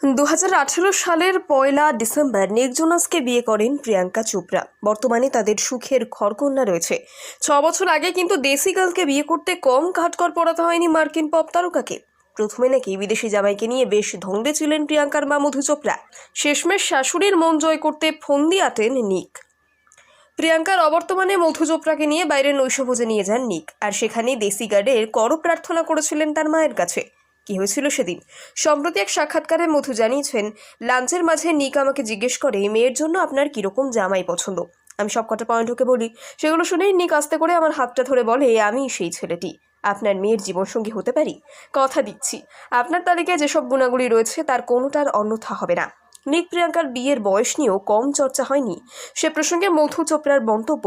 দু হাজার আঠারো সালের পয়লা ডিসেম্বর নিক জোনাসকে বিয়ে করেন প্রিয়াঙ্কা চোপড়া। বর্তমানে তাদের সুখের খড়কন্যা রয়েছে। ছ বছর আগে কিন্তু দেশি গার্লকে বিয়ে করতে কম কাঠকর পড়াতে হয়নি মার্কিন পপ তারকাকে। প্রথমে নাকি বিদেশি জামাইকে নিয়ে বেশ ধন্দে ছিলেন প্রিয়াঙ্কার মা মধু চোপড়া। শেষমেশ শাশুড়ির মন জয় করতে ফন্দি আটেন নিক। প্রিয়াঙ্কার অবর্তমানে মধু চোপড়াকে নিয়ে বাইরে নৈশভোজে নিয়ে যান নিক। আর সেখানে দেশি গার্ডের কর প্রার্থনা করেছিলেন তার মায়ের কাছে। কি হয়েছিল সেদিন? সম্প্রতি এক সাক্ষাৎকারে মধু জানিয়েছেন, লাঞ্চের মাঝে নিক আমাকে জিজ্ঞেস করে, মেয়ের জন্য আপনার কীরকম জামাই পছন্দ? আমি সব কটা পয়েন্ট ওকে বলি। সেগুলো শুনেই নিক আস্তে করে আমার হাতটা ধরে বলে, আমি সেই ছেলেটি। আপনার মেয়ের জীবনসঙ্গী হতে পারি? কথা দিচ্ছি। আপনার তালিকায় যেসব গুণাগুলি রয়েছে, তার কোনোটার অন্যথা হবে না। নিক প্রিয়াঙ্কার বিয়ের বয়স নিয়েও কম চর্চা হয়নি। সে প্রসঙ্গে মধু চোপড়ার মন্তব্য,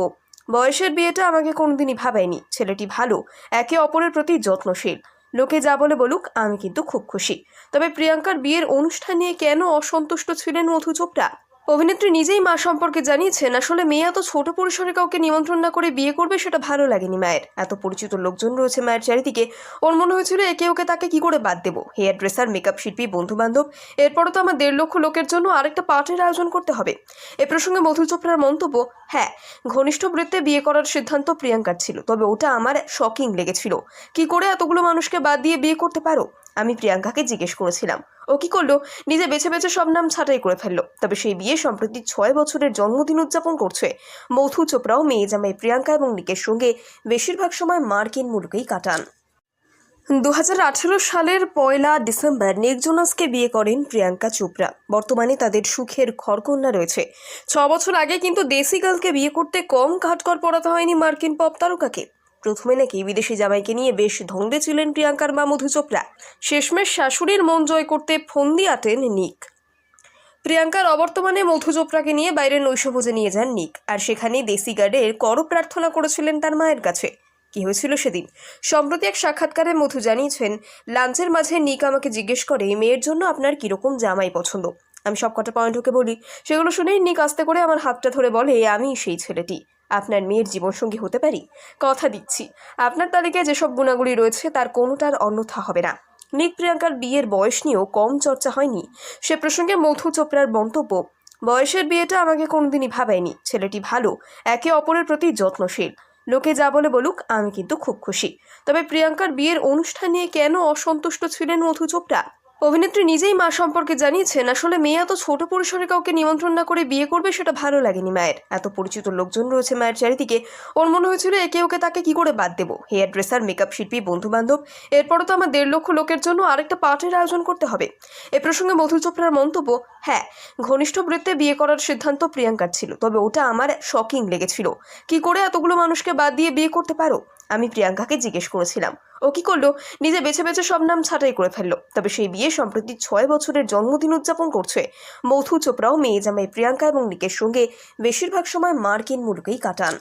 বয়সের বিয়েটা আমাকে কোনোদিনই ভাবায়নি। ছেলেটি ভালো, একে অপরের প্রতি যত্নশীল। লোকে যা বলে বলুক, আমি কিন্তু খুব খুশি। তবে প্রিয়াঙ্কার বিয়ের অনুষ্ঠান নিয়ে কেন অসন্তুষ্ট ছিলেন মধু চোপড়া অভিনেত্রী নিজেই মা সম্পর্কে জানিয়েছেন, আসলে মেয়ে এত ছোট পরিসরে কাউকে নিমন্ত্রণ না করে বিয়ে করবে সেটা ভালো লাগেনি মায়ের। এত পরিচিত লোকজন রয়েছে মায়ের চারিদিকে। ওর মনে হয়েছিল একে ওকে তাকে কি করে বাদ দেবো? হেয়ার ড্রেসার মেকআপ শিল্পী বন্ধু বান্ধব এরপরও তো আমার দেড় লক্ষ লোকের জন্য আরেকটা পার্টির আয়োজন করতে হবে। এ প্রসঙ্গে মধুর চোপড়ার মন্তব্য হ্যাঁ ঘনিষ্ঠ বৃত্তে বিয়ে করার সিদ্ধান্ত প্রিয়াঙ্কার ছিল, তবে ওটা আমার শকিং লেগেছিল। কি করে এতগুলো মানুষকে বাদ দিয়ে বিয়ে করতে পারো? আমি প্রিয়াঙ্কাকে জিজ্ঞেস করেছিলাম। ও কি করল? নিজে বেছে বেছে সব নাম ছাঁটাই করে ফেলল। তবে সেই বিয়ে সম্প্রতি ছয় বছরের জন্মদিন উদযাপন করছে। মৌথু চোপড়াও মেয়ে জামাই প্রিয়াঙ্কা এবং নিকের সঙ্গে বেশিরভাগ সময় মার্কিন মুলুকেই কাটান। দু হাজার আঠারো সালের পয়লা ডিসেম্বর নিক জোনাসকে বিয়ে করেন প্রিয়াঙ্কা চোপড়া। বর্তমানে তাদের সুখের খড়কন্যা রয়েছে। ছ বছর আগে কিন্তু দেশি গার্লকে বিয়ে করতে কম কাঠকর পড়াতে হয়নি মার্কিন পপ তারকাকে। প্রথমে নাকি বিদেশি জামাইকে নিয়ে বেশ ধন্দে ছিলেন প্রিয়াঙ্কার মা মধু চোপড়া। শেষমেশ শাশুড়ির মন জয় করতে ফন্দি আটেন নিক। প্রিয়াঙ্কার অবর্তমানে মধু চোপড়াকে নিয়ে বাইরে নৈশভোজে নিয়ে যান নিক, আর সেখানে দেশি গার্ডের কর প্রার্থনা করেছিলেন তার মায়ের কাছে। কি হয়েছিল সেদিন? সম্প্রতি এক সাক্ষাৎকারে মধু জানিয়েছেন, লাঞ্চের মাঝে নিক আমাকে জিজ্ঞেস করে মেয়ের জন্য আপনার কীরকম জামাই পছন্দ? আমি সব কটা পয়েন্ট ওকে বলি। সেগুলো শুনেই নিক আস্তে করে আমার হাতটা ধরে বলে আমি সেই ছেলেটি। আপনার মেয়ের জীবনসঙ্গী হতে পারি? কথা দিচ্ছি। আপনার তালিকায় যেসব গুণাগুলি রয়েছে, তার কোনোটার অন্যথা হবে না। নিক প্রিয়াঙ্কার বিয়ের বয়স নিয়েও কম চর্চা হয়নি। সে প্রসঙ্গে মধু চোপড়ার মন্তব্য, বয়সের বিয়েটা আমাকে কোনোদিনই ভাবায়নি। ছেলেটি ভালো, একে অপরের প্রতি যত্নশীল। লোকে যা বলে বলুক, আমি কিন্তু খুব খুশি। তবে প্রিয়াঙ্কার বিয়ের অনুষ্ঠান নিয়ে কেন অসন্তুষ্ট ছিলেন মধু চোপড়া? অভিনেত্রী নিজেই মা সম্পর্কে জানিয়েছেন, আসলে মেয়ে এত ছোট পরিসরে কাউকে নিমন্ত্রণ না করে বিয়ে করবে সেটা ভালো লাগেনি মায়ের। এত পরিচিত লোকজন রয়েছে মায়ের চারিদিকে। ওর মনে হয়েছিল একে ওকে তাকে কি করে বাদ দেবো? হেয়ার ড্রেসার মেকআপ শিল্পী বন্ধু বান্ধব এরপরও তো আমার দেড় লক্ষ লোকের জন্য আরেকটা পার্টির আয়োজন করতে হবে। এ প্রসঙ্গে মধু চোপড়ার মন্তব্য হ্যাঁ ঘনিষ্ঠ বৃত্তে বিয়ে করার সিদ্ধান্ত প্রিয়াঙ্কার ছিল, তবে ওটা আমার শকিং লেগেছিল। কি করে এতগুলো মানুষকে বাদ দিয়ে বিয়ে করতে পারো? আমি প্রিয়াঙ্কাকে জিজ্ঞেস করেছিলাম। ও কি করল? নিজে বেছে বেছে সব নাম ছাঁটাই করে ফেলল। তবে সেই বিয়ে সম্প্রতি ছয় বছরের জন্মদিন উদযাপন করছে। মৌথু চোপড়াও মেয়ে জামাই প্রিয়াঙ্কা এবং নিকের সঙ্গে বেশিরভাগ সময় মার্কিন মুলুকেই কাটান।